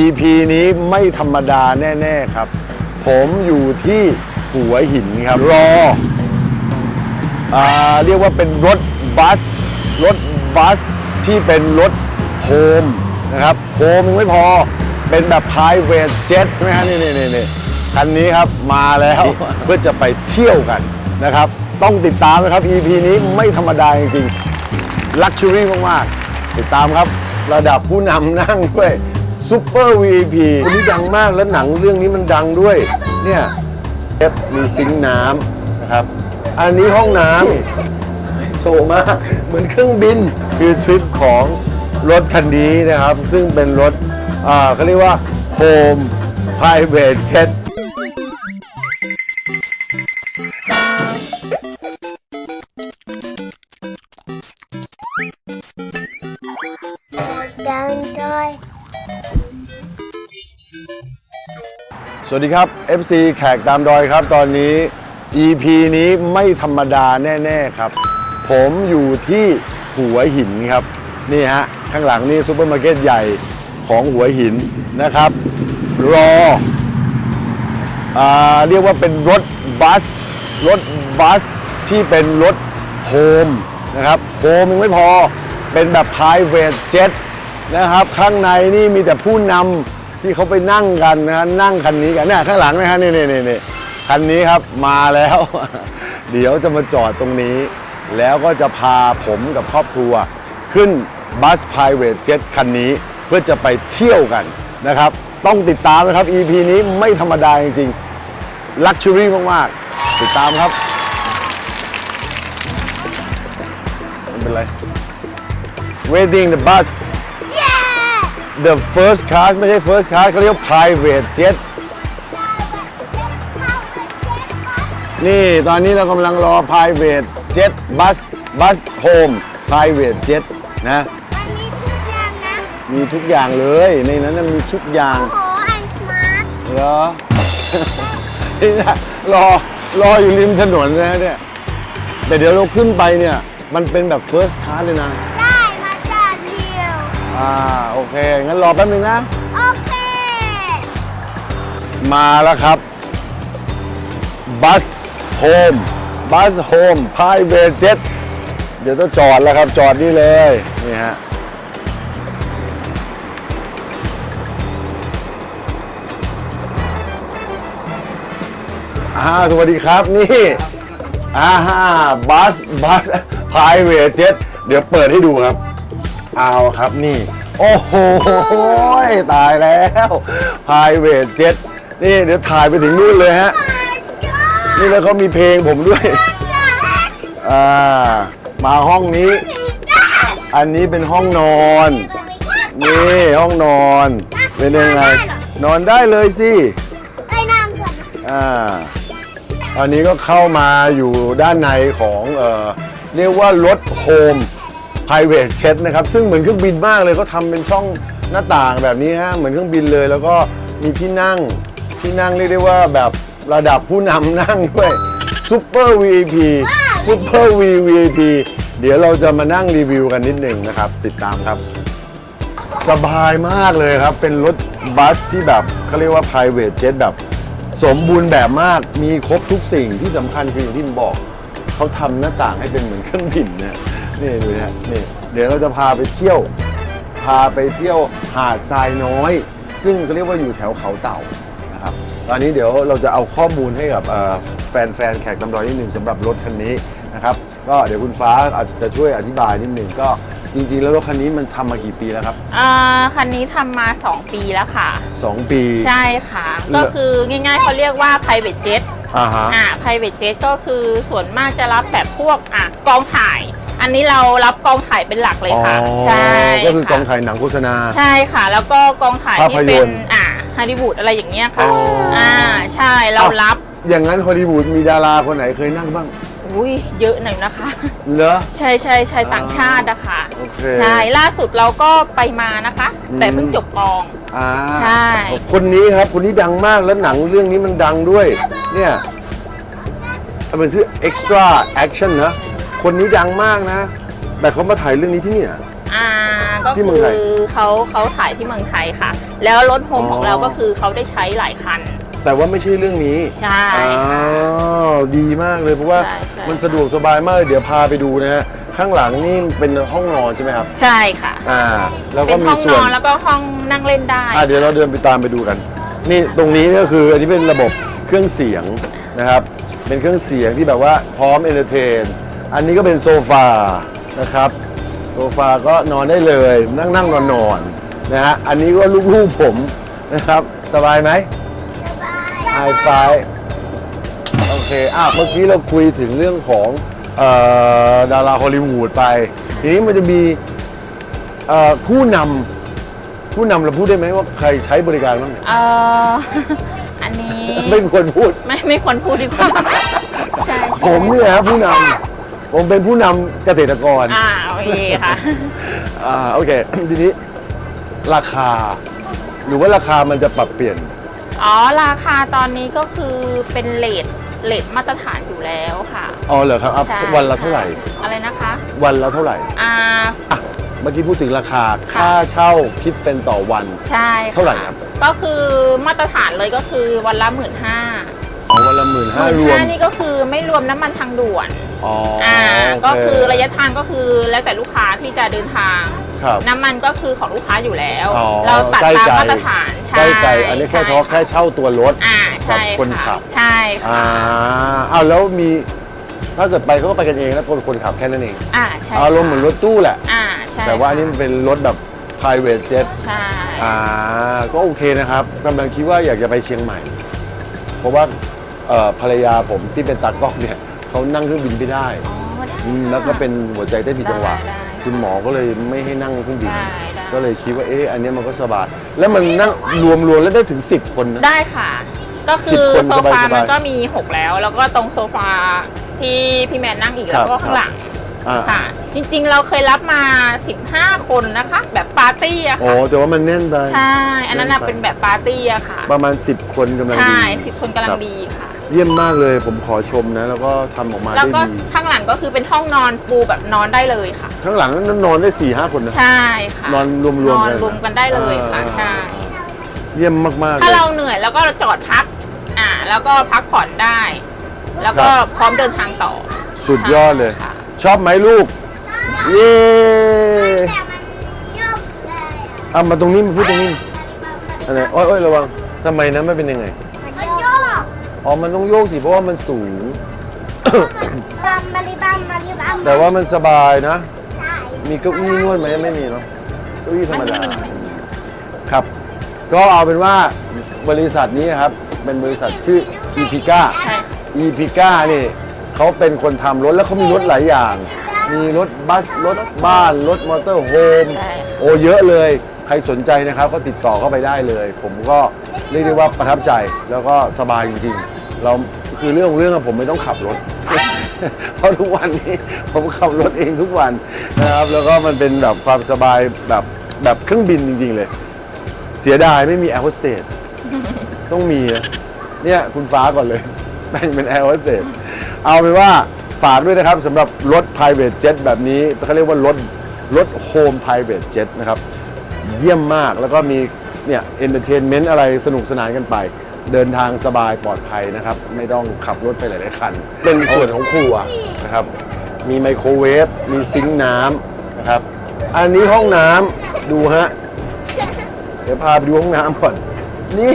EP นี้ไม่ธรรมดาแน่ ๆ ครับ ผมอยู่ที่หัวหินครับ รออ่าเรียกว่าเป็นรถบัส รถบัสที่เป็นรถโฮมนะครับโฮมยังไม่พอเป็นแบบ private jet นะฮะนี่นี่นี่นี่คันนี้ครับมาแล้วเพื่อจะไปเที่ยวกันนะครับ ต้องติดตามนะครับ EP นี้ไม่ธรรมดาจริงๆ ลักชัวรี่มาก ๆ ติดตามครับ ระดับผู้นำนั่งด้วย ซูเปอร์ VIP คนนี้ดังมากแล้วหนังเรื่องนี้มันดังด้วย เนี่ยเอฟมีซิงค์น้ำนะครับ อันนี้ห้องน้ำโซมากเหมือนเครื่องบิน คือทริปของรถคันนี้นะครับ ซึ่งเป็นรถอ่าเขาเรียกว่า Home Private Jet วัสดีครับ FC แขกตามดอยครับตอนนี้ EP นี้ไม่ธรรมดาแน่ๆครับ ผมอยู่ที่หัวหินครับ นี่ฮะ ข้างหลังนี่ซูเปอร์มาร์เก็ตใหญ่ของหัวหินนะครับ รออาเรียกว่าเป็นรถบัส รถบัสที่เป็นรถโฮมนะครับโฮมยังไม่พอเป็นแบบ private jet นะครับ ข้างในนี่มีแต่ผู้นำ ที่เขาไปนั่งกันนะฮะนั่งคันนี้กันเนี่ยข้างหลังนะฮะนี่นี่นี่นี่คันนี้ครับมาแล้ว เดี๋ยวจะมาจอดตรงนี้ แล้วก็จะพาผมกับครอบครัว ขึ้นบัส private jet คันนี้เพื่อจะไปเที่ยวกันนะครับ ต้องติดตามนะครับ EP นี้ไม่ธรรมดาจริงๆลักชัวรี่มากๆ ติดตามครับไม่เป็นไร waiting the bus the first class ไม่ใช่ first class เขาเรียกว่า private jet นี่ตอนนี้เรากำลังรอ private jet bus bus home private jet นะ มันมีทุกอย่างนะมีทุกอย่างเลย ในนั้นนะมีทุกอย่าง โอ้โหอันสมาร์ทเหรอ นี่นะรอรออยู่ริมถนนนะเนี่ย แต่เดี๋ยวเราขึ้นไปเนี่ย มันเป็นแบบ first class เลยนะ ใช่ อ่าโอเค งั้นรอแป๊บนึงนะ โอเค มาแล้วครับ บัสโฮม บัสโฮม private jet เดี๋ยวต้องจอดแล้วครับ จอดนี่เลย นี่ฮะ อ่า สวัสดีครับนี่ อ่าบัส บัส private jet เดี๋ยวเปิดให้ดูครับ เอาครับนี่ โอ้โห ตายแล้ว private jet นี่เดี๋ยวถ่ายไปถึงนู่นเลยฮะ นี่แล้วเขามีเพลงผมด้วย อ่า มาห้องนี้ อันนี้เป็นห้องนอน นี่ห้องนอน เป็นยังไง นอนได้เลยสิไปนั่งก่อนอ่าตอนนี้ก็เข้ามาอยู่ด้านในของเอ่อเรียกว่ารถโฮม private jet นะครับ ซึ่งเหมือนเครื่องบินมากเลยเขาทำเป็นช่องหน้าต่างแบบนี้ฮะ เหมือนเครื่องบินเลย แล้วก็มีที่นั่งที่นั่งเรียกได้ว่าแบบระดับผู้นำนั่งด้วย Super VIP Super V VIP เดี๋ยวเราจะมานั่งรีวิวกันนิดหนึ่งนะครับ ติดตามครับ สบายมากเลยครับ เป็นรถบัสที่แบบเขาเรียกว่า private jet แบบสมบูรณ์แบบมาก มีครบทุกสิ่งที่สำคัญคืออย่างที่ผมบอก เขาทำหน้าต่างให้เป็นเหมือนเครื่องบินนะ นี่ดูนะนี่ เดี๋ยวเราจะพาไปเที่ยว พาไปเที่ยวหาดทรายน้อย ซึ่งเขาเรียกว่าอยู่แถวเขาเต่านะครับตอนนี้เดี๋ยวเราจะเอาข้อมูลให้กับเอ่อแฟนๆแขกตำรอยนิดหนึ่งสำหรับรถคันนี้นะครับ ก็เดี๋ยวคุณฟ้าอาจจะช่วยอธิบายนิดหนึ่งก็จริงๆ แล้วรถคันนี้มันทำมากี่ปีแล้วครับอ่าคันนี้ทำมา 2 ปีแล้วค่ะสองปี ใช่ค่ะเหรอก็คือง่ายๆเขาเรียกว่า private jet อ่าฮะอ่า private jet ก็คือส่วนมากจะรับแบบพวกอะกองถ่าย อันนี้เรารับกองถ่ายเป็นหลักเลยค่ะ อ๋อใช่ก็คือกองค่ะถ่ายหนังโฆษณา ใช่ค่ะ แล้วก็กองถ่ายที่ภาพเป็ยนนตร์อ่าฮอลลีวูดอะไรอย่างเงี้ยอ๋ค่ะออ่ อ่าใช่เราอ้าวรับอย่างนั้นฮอลลีวูดมีดาราคนไหนเคยนั่งบ้าง อุ้ยเยอะหน่อยนะคะ เหรอ ใช่ใช่ใช่ต่างชาตินะคะโอเคใช่ล่าสุดเราก็ไปมานะคะ อืม แต่เพิ่งจบกอง อ่าใช่ คนนี้ครับ คนนี้ดังมากแล้วหนังเรื่องนี้มันดังด้วย เนี่ยมันชื่อ extra action นะ คนนี้ดังมากนะ แต่เขามาถ่ายเรื่องนี้ที่เนี่ย อ่าก็ที่เมืองไทยคือเขาเขาถ่ายที่เมืองไทยค่ะ แล้วรถโฮมอ๋อของเราก็คือเขาได้ใช้หลายคัน แต่ว่าไม่ใช่เรื่องนี้ใช่อ้าวดีมากเลยเพราะว่าใช่ใช่ มันสะดวกสบายมากเลยเดี๋ยวพาไปดูนะฮะข้างหลังนี่เป็นห้องนอนใช่ไหมครับ ใช่ค่ะ อ่า แล้วเป็ก็นมีห้องส่นวนอนแล้วก็ห้องนั่งเล่นได้ อะเดี๋ยวเราเดินไปตามไปดูกัน นี่ตรงนี้ก็คืออันนี้เป็นระบบเครื่องเสียงนะครับ เป็นเครื่องเสียงที่แบบว่าพร้อมเอนเตอร์เทน อันนี้ก็เป็นโซฟานะครับ โซฟาก็นอนได้เลย นั่งนั่งนอนนอนๆนะฮะอันนี้ก็ลูกๆผมนะครับ สบายไหมไฮไฟโอเคอะเมื่อกี้เราคุยถึงเรื่องของเออดาราฮอลลีวูดไป ทีนี้มันจะมีเอ่อผู้นำผู้นำเราพูดได้ไหมว่าใครใช้บริการบ้างเอออันนี้ ไม่ควรพูด ไม่ไม่ควรพูดดีกว่า ใช่ใช่ผมเนี่ยครับผู้นำ ผมเป็นผู้นำเกษตรกรอ่าโอเคค่ะ อ่าโอเค ทีนี้ราคา หรือว่าราคามันจะปรับเปลี่ยน อ๋อ ราคาตอนนี้ก็คือเป็นเลทเลทมาตรฐานอยู่แล้วค่ะอ๋อเหรอครับอะใช่วันละเท่าไหร่อะไรนะคะ วันละเท่าไหร่อ่า อะเมื่อกี้พูดถึงราคาค่ะ ค่าเช่าคิดเป็นต่อวัน ใช่ค่ะเท่าไหร่ครับ ก็คือมาตรฐานเลยก็คือวันละหมื่นห้าอ๋อวันละหมื่นห้ารวม นี่ก็คือไม่รวมน้ำมันทางด่วน อ๋ออ่าโเก็คือระยะทางก็คือแล้วแต่ลูกค้าที่จะเดินทาง ครับ น้ำมันก็คือของลูกค้าอยู่แล้ว อ๋อเราตัดใกล้ตามใจ มาตรฐานใช่ใกล้ใจอันนี้แค่เฉพาะแค่เช่าตัวรถ อ่าใช่กับคนขัค่ะบ ใช่อ่าค่ะอ้าวแล้วมีถ้าเกิดไปเขาก็ไปกันเองแล้วคนคนขับแค่นั้นเองอ่าใช่อารมณ์เหมือนรถตู้แหละ อ่าใช่แต่ว่าอันนี้มันเป็นรถแบบ private jet ใช่อ่าก็โอเคนะครับกำลังคิดว่าอยากจะไปเชียงใหม่ เพราะว่าเอ่อภรรยาผมที่เป็นตากล้องเนี่ย เขานั่งเครื่องบินไม่ได้อ๋อได้อืมแล้วก็เป็นหัวใจเต้นผิดจังหวะ ได้ได้คุณหมอก็เลยไม่ให้นั่งเครื่องบิน ได้ได้ ก็เลยคิดว่าเอ๊ะอันเนี้ยมันก็สบายแล้วมันนั่งรวมๆแล้วได้ถึง 10 คนนะ ได้ค่ะ ก็คือสิบคนโซฟาสบายๆมันก็มี 6 แล้ว แล้วก็ตรงโซฟาที่พี่แมนนั่งอีกครัแล้บ วก็ข้างหลังอ่าค่ะ จริงๆเราเคยรับมา 15 คนนะคะ แบบปาร์ตี้อะโอ้ค่ะแต่ว่ามันแน่นไป ใช่ อันนั้นน่ะเดินไปเป็นแบบปาร์ตี้อะค่ะ ประมาณ 10 คนกำลังดี ใช่สิบคนกำลัครังบ ดีค่ะ เยี่ยมมากเลยผมขอชมนะ แล้วก็ทำออกมาแล้วได้ก็ดีข้างหลังก็คือเป็นห้องนอนปูแบบนอนได้เลยค่ะ ข้างหลังนั้นนอนได้4ี่ห้าคนนะ ใช่ค่ะนอนรวมๆนอนกันนะรวมกันได้เลยค่ะอ่า ใช่เยี่ยมมากๆถ้าเลยเราเหนื่อยแล้วก็จอดพัก อ่า แล้วก็พักผ่อนได้ แล้วก็ครับพร้อมเดินทางต่อ สุดยอดเลยใช่ค่ะ ชอบไหมลูก เย้แต่มันโยกเลยอะเอามาตรงนี้มาพูดตรงนี้อันไหนโอ้ยโอ้ยระวังทำไมนะไม่เป็นยังไงมันโยก อ๋อ มันต้องโยกสิเพราะว่ามันสูง บัมบาริบัมบาริบัมแต่ว่ามันสบายนะ ใช่มีเก้าอี้นวดไหมไม่มีเนาะเก้าอี้ธรรมดาไม่มีครับ ก็เอาเป็นว่าบริษัทนี้ครับ เป็นบริษัทชื่อ e p i c a ใช่ e p i c a นี่เขาเป็นคนทำรถแล้วเขามีรถหลายอย่าง มีรถบัส รถบ้าน รถมอเตอร์โฮม ใช่ โอ้เยอะเลย ใครสนใจนะครับก็ติดต่อเข้าไปได้เลย ผมก็ เรียกได้ว่าประทับใจแล้วก็สบายจริงๆ เราคือเรื่องของเรื่องผมไม่ต้องขับรถ เพราะทุกวันนี้ผมขับรถเองทุกวันนะครับ แล้วก็มันเป็นแบบความสบายแบบแบบเครื่องบินจริง ๆ เลย เสียดายไม่มีแอร์โฮสเตสต้องมีเนี่ยคุณฟ้าก่อนเลยแต่งเป็นแอร์โฮสเตสเอาเป็นว่าฝากด้วยนะครับสำหรับรถ private jet แบบนี้เขาเรียกว่ารถรถ home private jet นะครับ เยี่ยมมากแล้วก็มี เนี่ยเอนเตอร์เทนเมนต์อะไรสนุกสนานกันไป เดินทางสบายปลอดภัยนะครับ ไม่ต้องขับรถไปหลาย ๆ คัน เป็นส่วนของครัวนะครับ มีไมโครเวฟมีซิงค์น้ำนะครับ อันนี้ห้องน้ำดูฮะ เดี๋ยวพาไปดูห้องน้ำก่อน นี่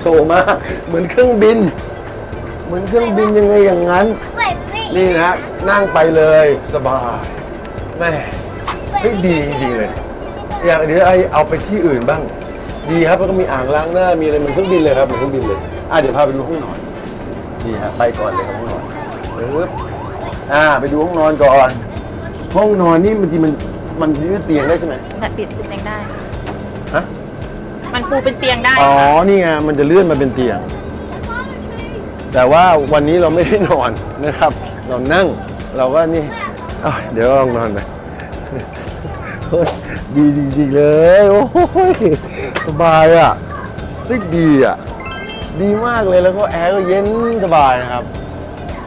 โซมากเหมือนเครื่องบิน เหมือนเครื่องบินยังไงอย่างนั้นเว้ยเว้ยนี่นะนั่งไปเลยสบายแม่เฮ้ยดีจริงๆเลย อย่างเดี๋ยวไอเอาไปที่อื่นบ้าง ดีครับแล้วก็มีอ่างล้างหน้ามีอะไรเหมือนเครื่องบินเลยครับเหมือนเครื่องบินเลยอะเดี๋ยวพาไปดูห้องนอนนี่ฮะไปก่อนเลยครับห้องนอนปึ๊บอ่าไปดูห้องนอนก่อน ห้องนอนนี่บางทีมันมันยืดเตียงได้ใช่ไหมแบบปิดเป็นเตียงได้ค่ะฮะมันปูเป็นเตียงได้อ๋อค่ะนี่ไงมันจะเลื่อนมาเป็นเตียง แต่ว่าวันนี้เราไม่ได้นอนนะครับ เรานั่งเราก็นี่อ้าวเดี๋ยวลองนอนไปโอ้ย ดีจริงๆเลย โอ้ยสบายอะซึ่งดีอะ ดีมากเลยแล้วก็แอร์ก็เย็นสบายนะครับ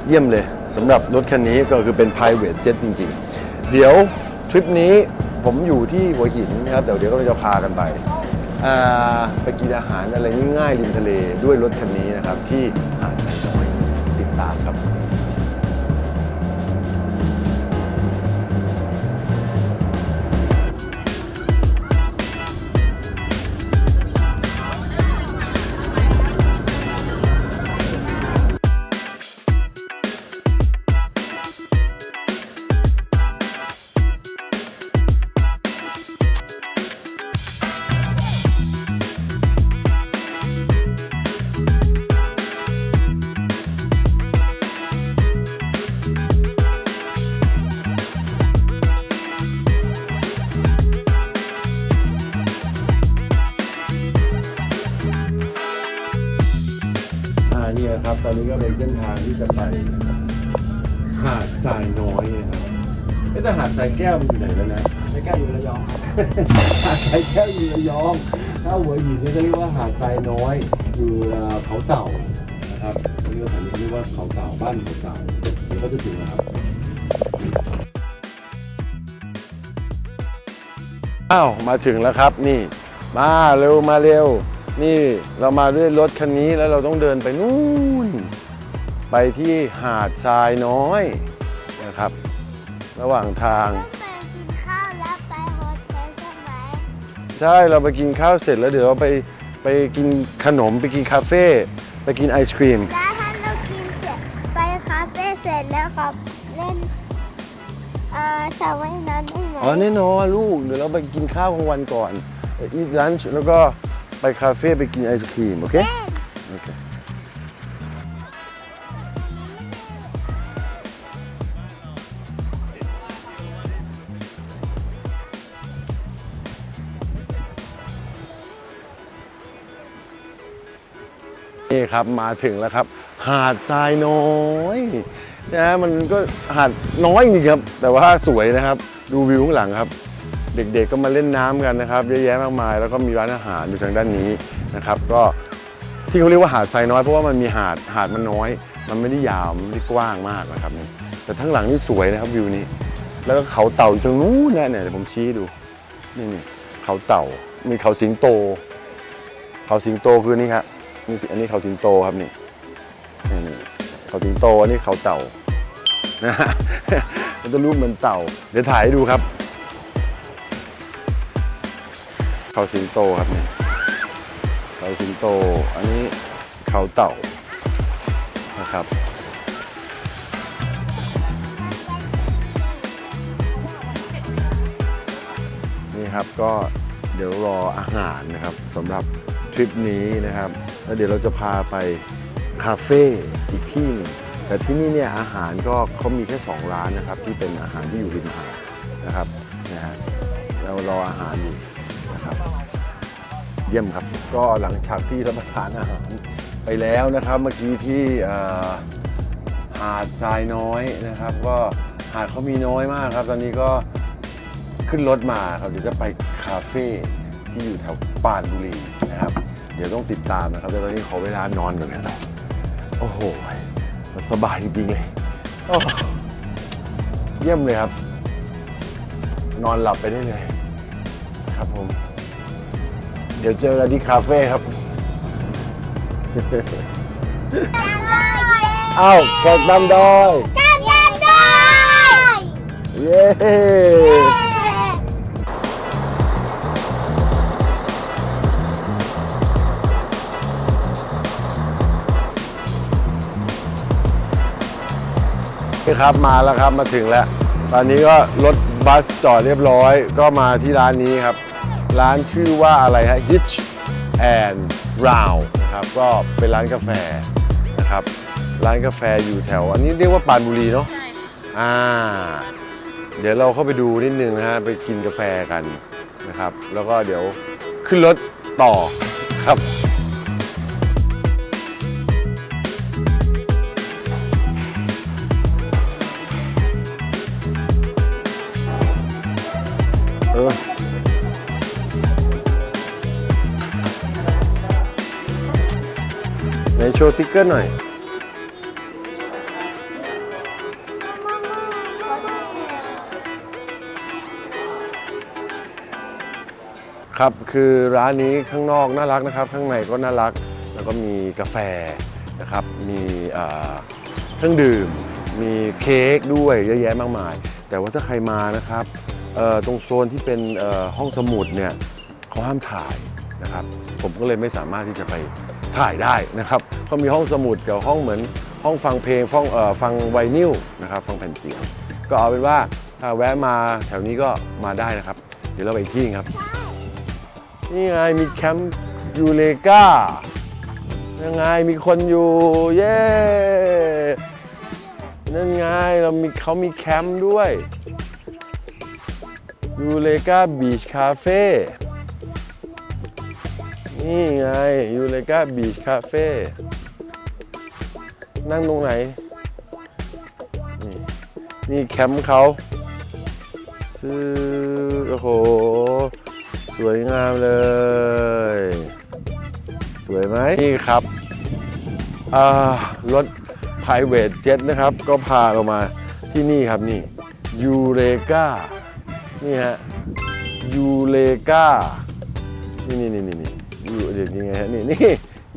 เยี่ยมเลยสำหรับรถคันนี้ก็คือเป็น private jet จริงๆ เดี๋ยวทริปนี้ผมอยู่ที่หัวหินนะครับเดี๋ยวเดี๋ยวก็จะพากันไปไปกินอาหารอะไรง่ายๆริมทะเลด้วยรถคันนี้นะครับ ที่หาดทรายน้อยติดตามครับ นี่ยครับ ตอนนี้ก็เป็นเส้นทางที่จะไปหาดทรายน้อยนะครับเอ๊ะแต่หาดทรายแก้วมันอยู่ไหนแล้วนะในแก้วอยู่ระยองครับหาดทรายแก้วอยู่ระยอง ถ้าหัวหินเนี่ยเขาเรียกว่าหาดทรายน้อย อยู่เอ่อเขาเต่านะครับเรียกว่าแถวนี้เรียกว่าเขาเต่าบ้านเขาเต่าเดี๋ยวก็จะถึงแล้วครับอ้าวมาถึงแล้วครับนี่ มาเร็วมาเร็ว นี่เรามาด้วยรถคันนี้แล้วเราต้องเดินไปนู่น ไปที่หาดทรายน้อยนะครับ ระหว่างทาง ไปกินข้าวแล้วไปโฮเทลใช่ไหมใช่เราไปกินข้าวเสร็จแล้วเดี๋ยวเราไปไปกินขนมไปกินคาเฟ่ไปกินไอศครีม แล้วถ้าเรากินเสร็จไปคาเฟ่เสร็จแล้วครับเล่นเอ่อสระว่ายน้ำได้ไหมอ๋อแน่นอนลูกเดี๋ยวเราไปกินข้าวกลางวันก่อนอีทลันช์แล้วก็ ไปคาเฟ่ไปกินไอศครีม โอเค โอเค นี่ครับมาถึงแล้วครับ หาดทรายน้อยนะมันก็หาดน้อยจริงครับ แต่ว่าสวยนะครับ ดูวิวข้างหลังครับ เด็กๆก็มาเล่นน้ำกันนะครับเยอะแยะมากมาย แล้วก็มีร้านอาหารอยู่ทางด้านนี้นะครับก็ที่เขาเรียกว่าหาดทรายน้อยเพราะว่ามันมีหาดหาดมันน้อย มันไม่ได้ยาวมันไม่ได้กว้างมากนะครับนี่แต่ทั้งหลังนี่สวยนะครับวิวนี้ แล้วก็เขาเต่าอยู่ตรงนู้นนะเนี่ยเดี๋ยวผมชี้ดูนี่นี่เขาเต่ามีเขาสิงโต เขาสิงโตคือนี่ครับนี่อันนี้เขาสิงโตครับนี่นี่นี่เขาสิงโตอันนี้เขาเต่านะฮะมันจะรูปเหมือนเต่า เดี๋ยวถ่ายให้ดูครับ เขาสิงโตครับเนี่เขาสิงโต อันนี้เขาเต่านะครับนี่ครับก็เดี๋ยวรออาหารนะครับสำหรับทริปนี้นะครับ แล้วเดี๋ยวเราจะพาไปคาเฟ่อีกที่นึงแต่ที่นี่เนี่ยอาหารก็เขามีแค่2ร้านนะครับ ที่เป็นอาหารที่อยู่ริมหาดนะครับนะฮะเรารออาหารอยู่ นะครับเยี่ยมครับ ก็หลังจากที่รับประทานอาหารไปแล้วนะครับ เมื่อกี้ที่หาดทรายน้อยนะครับ ก็หาดเขามีน้อยมากครับ ตอนนี้ก็ขึ้นรถมาครับเดี๋ยวจะไปคาเฟ่ที่อยู่แถวปานบุรีนะครับ เดี๋ยวต้องติดตามนะครับแต่ตอนนี้ขอเวลานอนก่อนนะครับโอ้โหสบายจริงๆเลยเยี่ยมเลยครับ นอนหลับไปได้เลยครับผม เดี๋ยวเจอกันที่คาเฟ่ครับเอ้าแขกดำดอยกันยันได้เย้ นี่ครับมาแล้วครับมาถึงแล้ว ตอนนี้ก็รถบัสจอดเรียบร้อย ก็มาที่ร้านนี้ครับ ร้านชื่อว่าอะไรฮะ Hitch and Round นะครับก็เป็นร้านกาแฟนะครับ ร้านกาแฟอยู่แถว อันนี้เรียกว่าปรานบุรีเนาะอ่า เดี๋ยวเราเข้าไปดูนิดนึงนะฮะไปกินกาแฟกันนะครับ แล้วก็เดี๋ยวขึ้นรถต่อครับเออ นโชว์ติ๊กเกอร์หน่อย ครับคือร้านนี้ข้างนอกน่ารักนะครับ ข้างในก็น่ารัก แล้วก็มีกาแฟนะครับ มีเครื่องดื่ม มีเค้กด้วยเยอะแยะมากมาย แต่ว่าถ้าใครมานะครับตรงโซนที่เป็นห้องสมุดเนี่ยเขาห้ามถ่ายนะครับ ผมก็เลยไม่สามารถที่จะไป ถ่ายได้นะครับเขามีห้องสมุดกับห้องเหมือนห้องฟังเพลงฟังเอ่อฟังไวนิลนะครับฟังแผ่นเสียง ก็เอาเป็นว่าถ้าแวะมาแถวนี้ก็มาได้นะครับ เดี๋ยวเราไปอีกที่หนึ่งครับ นี่ไงมีแคมป์ยูเลกายังไงมีคนอยู่เย้นั่นไงเรามีเขามีแคมป์ด้วยยูเลกาบีชคาเฟ่ นี่ไงยูเลกาบีชคาเฟ่นั่งตรงไหนนี่นี่แคมป์เขาซื้อโอ้โห สวยงามเลย สวยไหมนี่ครับรถ private jet นะครับ ก็พาเรามาที่นี่ครับนี่ยูเรกานี่ฮะยูเรกานี่นี่นี่นี่ นี่ยูเดี๋ยวยังไงฮะนี่นี่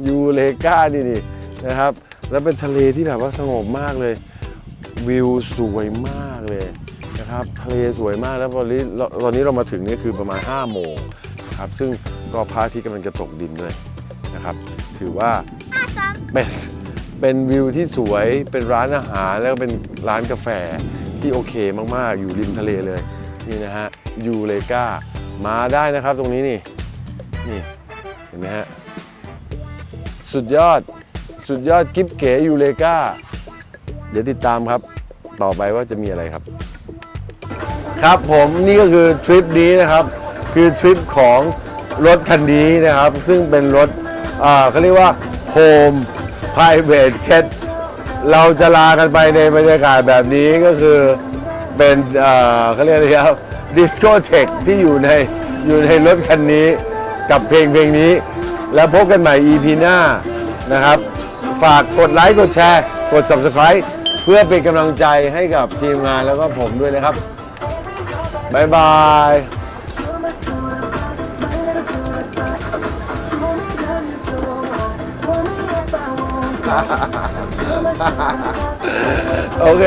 ยูเรกานี่นี่นะครับ แล้วเป็นทะเลที่แบบว่าสงบมากเลย วิวสวยมากเลยนะครับทะเลสวยมากแล้วตอนนี้ตอนนี้เรามาถึงนี่คือประมาณ5โมงนะครับซึ่งก็พระอาทิตย์กำลังจะตกดินด้วยนะครับ ถือว่าเป็นเป็นวิวที่สวยเป็นร้านอาหารแล้วก็เป็นร้านกาแฟที่โอเคมากๆ อยู่ริมทะเลเลย นี่นะฮะยูเลกามาได้นะครับตรงนี้นี่นี่ นไหมฮะ สุดยอด สุดยอดกิฟเก๋ยูเลกาเดี๋ยวติดตามครับ ต่อไปว่าจะมีอะไรครับ ครับผมนี่ก็คือทริปนี้นะครับ คือทริปของรถคันนี้นะครับ ซึ่งเป็นรถเขาเรียกว่า Home Private Jet เราจะลากันไปในบรรยากาศแบบนี้ก็คือเป็นเขาเรียกอะไรครับดิสโกเทคที่อยู่ในอยู่ในรถคันนี้กับเพลงเพลงนี้ แล้วพบกันใหม่ EP หน้านะครับ ฝากกดไลค์กดแชร์ กด Subscribe เพื่อเป็นกำลังใจให้กับทีมงานแล้วก็ผมด้วยนะครับบ๊ายบายโอเค